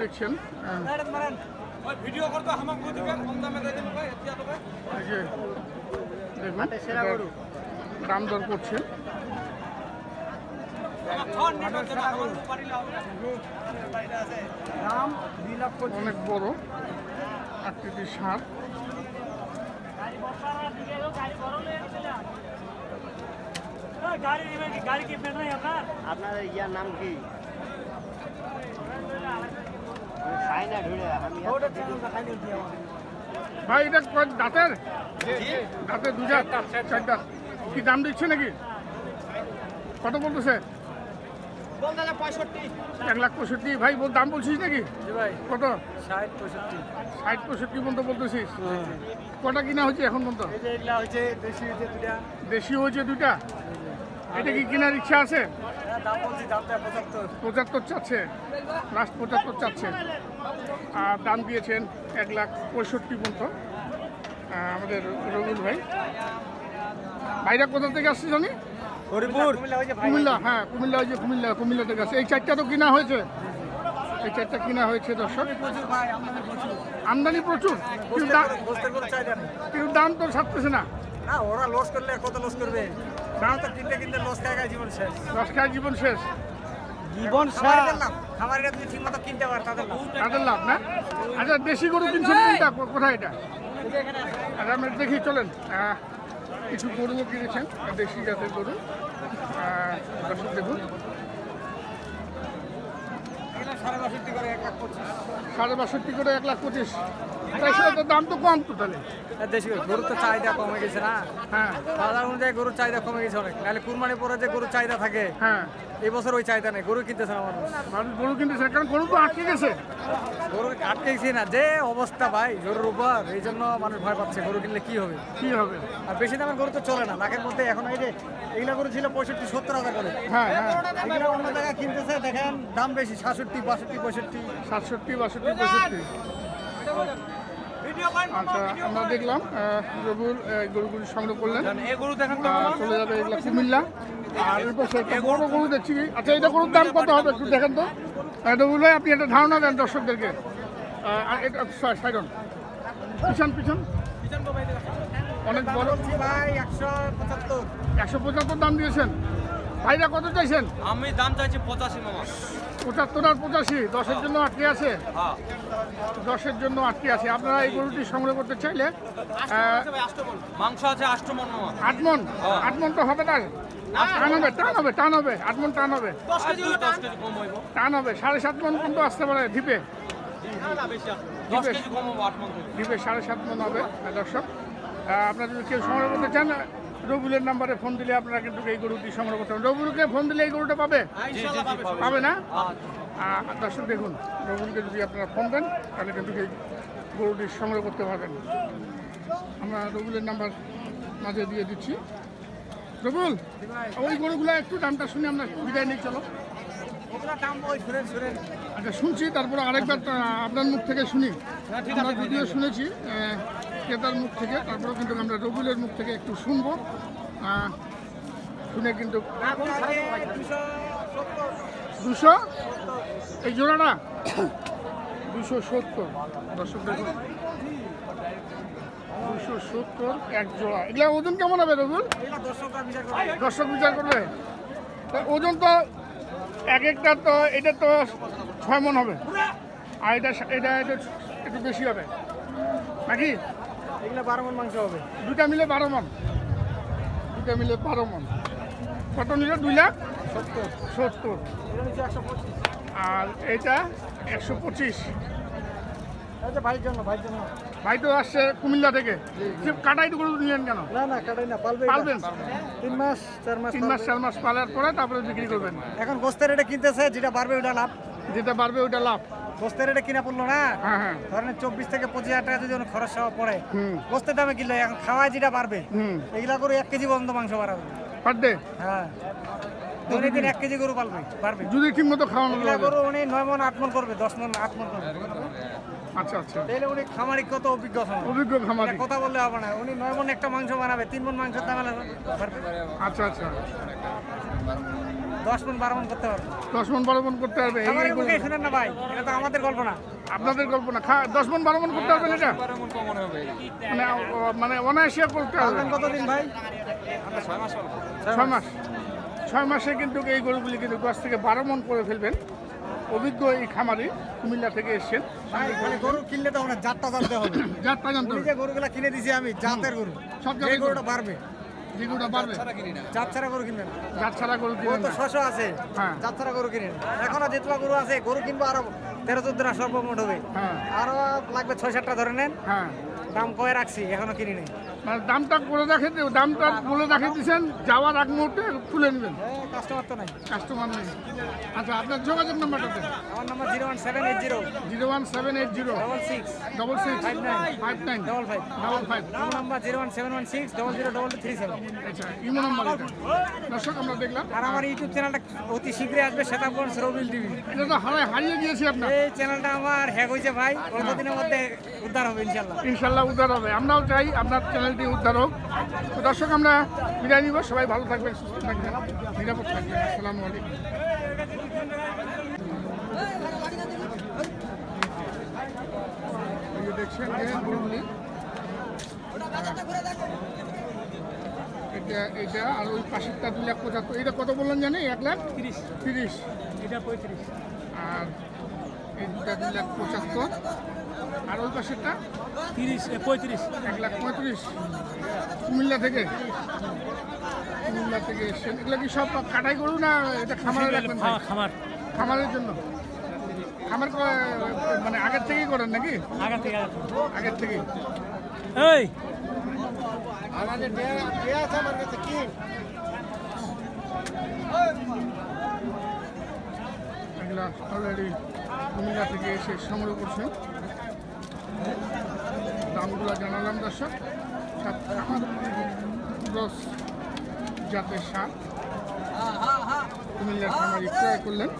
দেখছেন। এই দেখুন দাম দর করছে। পঁচিশ। অনেক বড়। আকৃতির সার। আপনার? ইয়ার নাম কি খাই না ঢুড়ে আমি ভাই এটা দাঁতের? দাঁতের দু চার চার কি দাম দিচ্ছে নাকি? কত বলতেছে? এক লাখ পঁয়ষট্টি। ভাই বল দাম বলছিস নাকি? ভাই। কত? ষাট পঁয়ষট্টি। ষাট পঁয়ষট্টি পর্যন্ত বলতেছিস? কটা কিনা হয়েছে এখন পর্যন্ত? হচ্ছে দেশি হচ্ছে দুটা হয়েছে দুইটা? এটা কি কেনার ইচ্ছা আছে? পঁচাত্তর চাচ্ছে লাস্ট পঁচাত্তর চাচ্ছে। আর দাম দিয়েছেন এক লাখ পঁয়ষট্টি পর্যন্ত আমাদের রবিউল ভাই। ভাইরা কোথা থেকে আসছে জানি? হরিপুর। কুমিল্লা হ্যাঁ কুমিল্লা যে কুমিল্লা কুমিল্লা থেকে আসছে। এই চারটা তো কিনা হয়েছে? এই চারটা কিনা হয়েছে দর্শক। আমদানি প্রচুর। কিন্তু দাম তো ছাড়তেছে না। ওরা লস করলে কত লস করবে? দাম তো কিনতে কিনতে লস খায় খায় জীবন শেষ। খায় জীবন শেষ। জীবন খামারিরা যদি ঠিক মতো কিনতে পারে তাদের তাদের লাভ না? আচ্ছা দেশি গরু কিনছেন কোনটা? কোথায় এটা? আচ্ছা আমরা দেখি চলেন। কিছু গরুও কিনেছেন দেশি জাতের গরু। দর্শক দেখুন। সাড়ে বাষট্টি করে এক লাখ পঁচিশ। সাড়ে বাষট্টি করে এক লাখ পঁচিশ। তাই তো দাম তো কম তো তাহলে দেশি গরুর তো চাহিদা কমে গেছে না? হ্যাঁ। বাজার অনুযায়ী গরুর চাহিদা কমে গেছে অনেক। নাহলে কুরবানি পরে যে গরুর চাহিদা থাকে হ্যাঁ। এই বছর ওই চাহিদা নেই। গরু কিনতেছে না মানুষ। মানুষ গরু কিনতেছে কারণ গরু তো আটকে গেছে। গরু আটকেছি না। যে অবস্থা ভাই গরুর উপর এই জন্য মানুষ ভয় পাচ্ছে। গরু কিনলে কি হবে? কি হবে? আর বেশি দামের গরু তো চলে না। লাখের মধ্যে এখন এই যে এইগুলা গরু ছিল পঁয়ষট্টি সত্তর হাজার করে। হ্যাঁ হ্যাঁ। এগুলো অন্য জায়গায় কিনতেছে দেখেন দাম বেশি সাতষট্টি বাষট্টি পঁয়ষট্টি। সাতষট্টি বাষট্টি পঁয়ষট্টি। আচ্ছা আমরা দেখলাম আহ, গরুগুলি সংগ্রহ করলেন। গরু চলে যাবে এগুলো কুমিল্লা। আর পাশে গরু দেখছি। আচ্ছা এটা গরুর দাম কত হবে একটু দেখেন তো। আহ, রবিউল ভাই আপনি একটা ধারণা দেন দর্শকদেরকে। সাইডন পিছন পিছন। অনেক বড়। একশো পঁচাত্তর দাম দিয়েছেন। ভাইরা কত চাইছেন? আমি দাম চাইছি পঁচাশি মামা। পঁচাত্তর আর পঁচাশি দশের জন্য আটকে আছে? হ্যাঁ। দশের জন্য আটকে আছে। আপনারা এই গরুটি সংগ্রহ করতে চাইলে মাংস আছে আষ্টমন মামা। আট মন? আট মন তো হবে না? টান হবে টান হবে টান হবে আট মন টান হবে। টান হবে সাড়ে সাত মন কিন্তু আসতে পারে থেকে। ঢিপে সাড়ে সাত মন হবে দর্শক। আপনারা যদি কেউ সংগ্রহ করতে চান রবিউলের নাম্বারে ফোন দিলে আপনারা কিন্তু এই গরুটি সংগ্রহ করতে পারেন রবিউলকে ফোন দিলে এই গরুটা পাবে? জি পাবে। না? আহ, দর্শক দেখুন রবিউলকে যদি আপনারা ফোন দেন তাহলে কিন্তু এই গরুটি সংগ্রহ করতে পারবেন। আমরা রবিউলের নাম্বার মাঝে দিয়ে দিচ্ছি। রবিউল ওই গরুগুলো একটু দামটা শুনে আমরা বিদায় নিই চলো। আচ্ছা শুনছি তারপরে আরেকবার আপনার মুখ থেকে শুনি। আমরা ভিডিও শুনেছি ক্রেতার মুখ থেকে তারপরে কিন্তু আমরা রবিউলের মুখ থেকে একটু শুনব। শুনে কিন্তু দুশো? এই জোড়াটা? দুশো সত্তর। দর্শক দুশো সত্তর, এক জোড়া। এগুলা ওজন কেমন হবে করে দর্শক বিচার করবে। ওজন তো এক একটা তো, এটা তো ছয় মন হবে। আর এটা এটা একটু বেশি হবে। নাকি? এগুলো বারো মন মাংস হবে। দুটা মিলে বারো মন। দুটা মিলে বারো মন। কত নিলে দুই লাখ? সত্তর। সত্তর। এটা আর এইটা একশো পঁচিশ। ভাইয়ের জন্য ভাইয়ের জন্য। ভাই তো আসছে কুমিল্লা থেকে। কাটাই করে নিলেন কেন? না না কাটাই না পালবে এটা। পালবেন? তিন মাস চার মাস তিন মাস চার মাস পালার পরে তারপরে বিক্রি করবেন। এখন গোস্তের রেটে কিনতেছে যেটা বাড়বে ওটা লাভ। যেটা পারবে ওইটা লাভ। গোস্তের রেটে কিনা পড়ল না? হ্যাঁ হ্যাঁ। ধরেন চব্বিশ থেকে পঁচিশ হাজার টাকা যদি খরচ সহ পড়ে হুম। গোস্তের দামে কিনলো এখন খাওয়ায় যেটা বাড়বে এগুলা করে এক কেজি পর্যন্ত মাংস বাড়াবে। পার ডে হ্যাঁ। দৈনিক দিন এক কেজি গরু পালবে পারবে? যদি ঠিক মতো খাওয়ানো গরু উনি নয় মন আট মন করবে দশ মন আট মন করবে। আচ্ছা আচ্ছা। তাহলে উনি খামারি কত অভিজ্ঞ খামারি? অভিজ্ঞ খামারি। কথা বললে হবে না। উনি নয় মন একটা মাংস বানাবে তিন মন মাংসের দাম হলে পারবে আচ্ছা আচ্ছা। দশ মন বারো মন করতে পারবে দশ মন বারো মন করতে পারবে এই মুখে শুনেন না ভাই এটা তো আমাদের গল্প না আপনাদের কল্পনা। খা দশ মন বারো মন করতে পারবেন এটা? মানে মানে অনায়াসিয়া করতে হবে। পারবেন কতদিন ভাই? ছয় মাস ছয় মাসে। কিন্তু এই গরুগুলি কিন্তু দশ থেকে বারো মন করে ফেলবেন। অভিজ্ঞ এই খামারি কুমিল্লা থেকে এসছেন। গরু কিনলে তো আমরা জাতটা জানতে হবে। যাত্রা জানতে হবে। যে গরুগুলা কিনে দিছি আমি জাতের গরু। সব যে জাতের গরুটা বাড়বে। যে গরুটা পারবে জাত ছাড়া গরু কিনবেন জাত ছাড়া গরু ও তো না। ছশো আছে। হ্যাঁ। জাত ছাড়া গরু কিনেন। এখনও যেতুয়া গরু আছে গরু কিনবো আরও তেরো চোদ্দটা সর্বমোট হবে। হ্যাঁ। আরও লাগবে ছয় সাতটা ধরে নেন। হ্যাঁ। দাম কয়ে রাখছি এখনও কিনি নেই। মানে দামটা বলে দেখে দামটা বলে দেখে দিচ্ছেন যাওয়ার আগ মুহূর্তে তুলে নেবেন। কাস্টমার তো নাই। কাস্টমার নেই। আচ্ছা আপনার যোগাযোগ নাম্বারটা দেন। আমার number zero one seven eight zero. Zero one seven eight zero. Double six. Double six. Five nine. Five nine. Double five. Double five. আমার number zero one seven one six double zero double three seven. আচ্ছা Imo number দর্শক আমরা দেখলাম। আর আমার YouTube চ্যানেলটা অতি শীঘ্রই আসবে শ্বেতাবগঞ্জ রবিল টিভি। এটা তো হারাই হারিয়ে গিয়েছি আপনার এই চ্যানেলটা আমার হ্যাক হয়েছে ভাই অল্প দিনের মধ্যে উদ্ধার হবে ইনশাল্লাহ ইনশাল্লাহ উদ্ধার হবে। আমরাও চাই আপনার চ্যানেলটি উদ্ধার হোক তো দর্শক আমরা বিদায় নিব। সবাই ভালো থাকবেন সুস্থ থাকবেন নিরাপদ থাকবেন। আসসালামু আলাইকুম। এই দেখছেন এটা এটা আর ওই পাশেরটা লাখ পঁচাত্তর এটা কত বললেন জানি? এক লাখ? তিরিশ। তিরিশ। এটা পঁয়ত্রিশ। আর এই দুটা দুই লাখ পঁচাত্তর। আর ওই পাশেরটা? তিরিশ পঁয়ত্রিশ। এক লাখ পঁয়ত্রিশ। কুমিল্লা থেকে। কুমিল্লা থেকে এসছেন। এগুলো কি সব কাটাই করুন না এটা খামারে রাখবেন খামার। খামারের জন্য। খামার মানে আগের থেকেই করেন নাকি? আগা থেকে আগের থেকেই এই! আমাদের আমার কাছে কি? এগুলা অলরেডি কুমিল্লা থেকে এসে সংগ্রহ করছেন। দামগুলো জানালাম দর্শক। দশ জাতের সার কুমিল্লার খামারি ক্রয় করলেন।